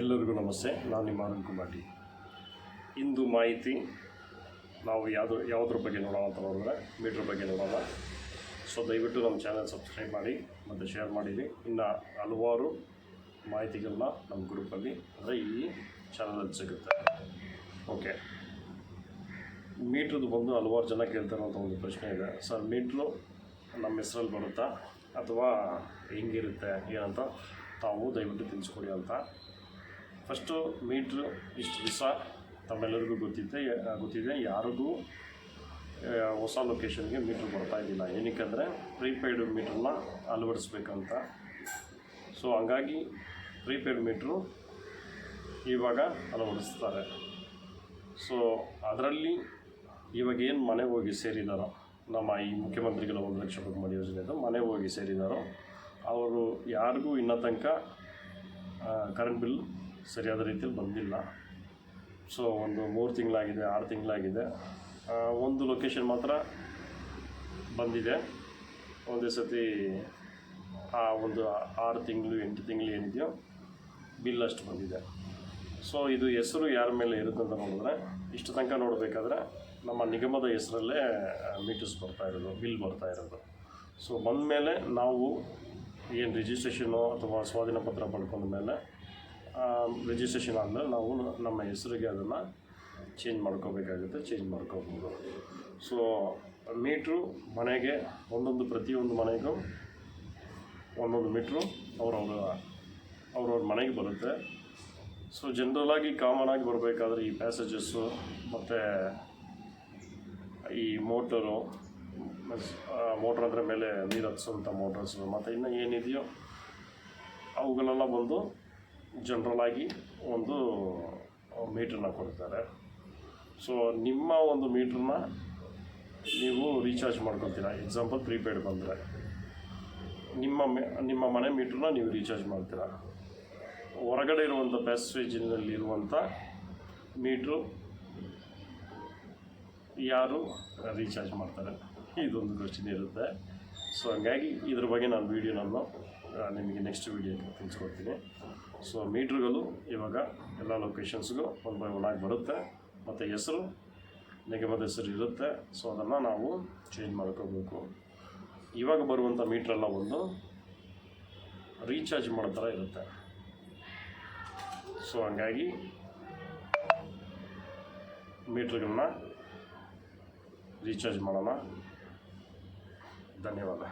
ಎಲ್ಲರಿಗೂ ನಮಸ್ತೆ. ನಾನು ನಿಮ್ಮ ಅರುಣ್ ಕುಮಾಟಿ ಇಂದು ಮಾಹಿತಿ ನಾವು ಯಾವುದು ಯಾವುದ್ರ ಬಗ್ಗೆ ನೋಡೋಣ ಅಂತ ನೋಡಿದ್ರೆ ಮೀಟ್ರ್ ಬಗ್ಗೆ ನೋಡೋಣ. ಸೊ ದಯವಿಟ್ಟು ನಮ್ಮ ಚಾನಲ್ ಸಬ್ಸ್ಕ್ರೈಬ್ ಮಾಡಿ, ಮತ್ತು ಶೇರ್ ಮಾಡಿರಿ. ಇನ್ನು ಹಲವಾರು ಮಾಹಿತಿಗಳನ್ನ ನಮ್ಮ ಗ್ರೂಪಲ್ಲಿ ಅಂದರೆ ಈ ಚಾನಲಲ್ಲಿ ಸಿಗುತ್ತೆ. ಓಕೆ ಮೀಟ್ರದ್ದು ಬಂದು ಹಲವಾರು ಜನ ಕೇಳ್ತಾರಂಥ ಒಂದು ಪ್ರಶ್ನೆ ಇದೆ. ಸರ್, ಮೀಟ್ರು ನಮ್ಮ ಹೆಸ್ರಲ್ಲಿ ಬರುತ್ತಾ? ಅಥವಾ ಹೆಂಗಿರುತ್ತೆ ಏನಂತ ತಾವು ದಯವಿಟ್ಟು ತಿಳಿಸ್ಕೊಡಿ ಅಂತ ಫಸ್ಟು ಮೀಟ್ರ್ ಇಷ್ಟು ದಿವಸ ತಮ್ಮೆಲ್ಲರಿಗೂ ಗೊತ್ತಿದೆ ಗೊತ್ತಿದೆ. ಯಾರಿಗೂ ಹೊಸ ಲೊಕೇಶನ್ಗೆ ಮೀಟ್ರ್ ಬರ್ತಾ ಇದ್ದಿಲ್ಲ. ಏನಕ್ಕೆಂದರೆ ಪ್ರೀಪೇಯ್ಡ್ ಮೀಟ್ರನ್ನ ಅಳವಡಿಸ್ಬೇಕಂತ. ಸೊ, ಹಂಗಾಗಿ ಪ್ರೀಪೇಯ್ಡ್ ಮೀಟ್ರು ಇವಾಗ ಅಳವಡಿಸ್ತಾರೆ. ಸೊ, ಅದರಲ್ಲಿ ಇವಾಗ ಏನು ಮನೆಗೆ ಹೋಗಿ ಸೇರಿದಾರೋ, ನಮ್ಮ ಈ ಮುಖ್ಯಮಂತ್ರಿಗಳ ಒಂದು ಲಕ್ಷ ಕುಟುಂಬದ ಯೋಜನೆದು ಮನೆಗೆ ಹೋಗಿ ಸೇರಿದಾರೋ, ಅವರು ಯಾರಿಗೂ ಇನ್ನೂ ತನಕ ಕರೆಂಟ್ ಬಿಲ್ ಸರಿಯಾದ ರೀತಿಯಲ್ಲಿ ಬಂದಿಲ್ಲ. ಸೊ ಒಂದು ಮೂರು ತಿಂಗಳಾಗಿದೆ, ಆರು ತಿಂಗಳಾಗಿದೆ. ಒಂದು ಲೊಕೇಶನ್ ಮಾತ್ರ ಬಂದಿದೆ. ಒಂದೇ ಸತಿ ಆ ಒಂದು ಆರು ತಿಂಗಳು, ಎಂಟು ತಿಂಗಳು ಏನಿದೆಯೋ ಬಿಲ್ ಅಷ್ಟು ಬಂದಿದೆ. ಸೊ ಇದು ಹೆಸರು ಯಾರ ಮೇಲೆ ಇರುತ್ತೆ ಅಂತ ನೋಡಿದ್ರೆ, ಇಷ್ಟು ತನಕ ನೋಡಬೇಕಾದ್ರೆ ನಮ್ಮ ನಿಗಮದ ಹೆಸರಲ್ಲೇ ಮೀಟರ್ಸ್ ಬರ್ತಾ ಇರೋದು, ಬಿಲ್ ಬರ್ತಾ ಇರೋದು. ಸೊ ಬಂದ ಮೇಲೆ ನಾವು ಏನು ರಿಜಿಸ್ಟ್ರೇಷನು ಅಥವಾ ಸ್ವಾಧೀನ ಪತ್ರ ಪಡ್ಕೊಂಡ ಮೇಲೆ ರಿಜಿಸ್ಟ್ರೇಷನ್ ಆದಮೇಲೆ ನಾವು ನಮ್ಮ ಹೆಸರಿಗೆ ಅದನ್ನು ಚೇಂಜ್ ಮಾಡ್ಕೋಬೇಕಾಗುತ್ತೆ ಚೇಂಜ್ ಮಾಡ್ಕೋಬೋದು. ಸೊ ಮೀಟ್ರು ಮನೆಗೆ ಒಂದೊಂದು ಪ್ರತಿಯೊಂದು ಮನೆಗೂ ಒಂದೊಂದು ಮೀಟ್ರು ಅವ್ರವ್ರ ಅವ್ರವ್ರ ಮನೆಗೆ ಬರುತ್ತೆ. ಸೊ ಜನರಲಾಗಿ ಕಾಮನ್ ಆಗಿ ಬರಬೇಕಾದ್ರೆ ಈ ಪ್ಯಾಸೇಜಸ್ಸು ಮತ್ತು ಈ ಮೋಟರು ಮೋಟ್ರ್ ಅಂದರೆ ಮೇಲೆ ನೀರು ಹತ್ಸೋಂಥ ಮೋಟರ್ಸು ಮತ್ತು ಇನ್ನೂ ಏನಿದೆಯೋ ಅವುಗಳೆಲ್ಲ ಬಂದು ಜನರಲಾಗಿ ಒಂದು ಮೀಟ್ರನ್ನ ಕೊಡ್ತಾರೆ. ಸೊ ನಿಮ್ಮ ಒಂದು ಮೀಟ್ರನ್ನ ನೀವು ರೀಚಾರ್ಜ್ ಮಾಡ್ಕೊತೀರಾ ಎಕ್ಸಾಂಪಲ್ ಪ್ರೀಪೇಯ್ಡ್ ಬಂದರೆ. ನಿಮ್ಮ ನಿಮ್ಮ ಮನೆ ಮೀಟ್ರನ್ನ ನೀವು ರೀಚಾರ್ಜ್ ಮಾಡ್ತೀರಾ? ಹೊರಗಡೆ ಇರುವಂಥ ಪ್ಯಾಸೇಜಿನಲ್ಲಿ ಇರುವಂಥ ಮೀಟ್ರು ಯಾರು ರೀಚಾರ್ಜ್ ಮಾಡ್ತಾರೆ? ಇದೊಂದು ಕ್ವಶನ್ ಇರುತ್ತೆ. ಸೊ ಹಂಗಾಗಿ ಇದ್ರ ಬಗ್ಗೆ ನಾನು ವೀಡಿಯೋನನ್ನು ನಿಮಗೆ ನೆಕ್ಸ್ಟ್ ವೀಡಿಯೋ ತಿಳಿಸ್ಕೊಡ್ತೀನಿ. ಸೊ ಮೀಟ್ರ್ಗಳು ಇವಾಗ ಎಲ್ಲ ಲೊಕೇಶನ್ಸ್ಗೂ ಒನ್ ಬೈ ಒನ್ ಆಗಿ ಬರುತ್ತೆ. ಮತ್ತು ಹೆಸರು, ನಿಗಮದ ಹೆಸರು ಇರುತ್ತೆ. ಸೊ ಅದನ್ನು ನಾವು ಚೇಂಜ್ ಮಾಡ್ಕೋಬೇಕು. ಇವಾಗ ಬರುವಂಥ ಮೀಟ್ರೆಲ್ಲ ಒಂದು ರೀಚಾರ್ಜ್ ಮಾಡೋ ಥರ ಇರುತ್ತೆ. ಸೊ ಹಂಗಾಗಿ ಮೀಟ್ರ್ಗಳನ್ನ ರೀಚಾರ್ಜ್ ಮಾಡೋಣ. ಧನ್ಯವಾದ.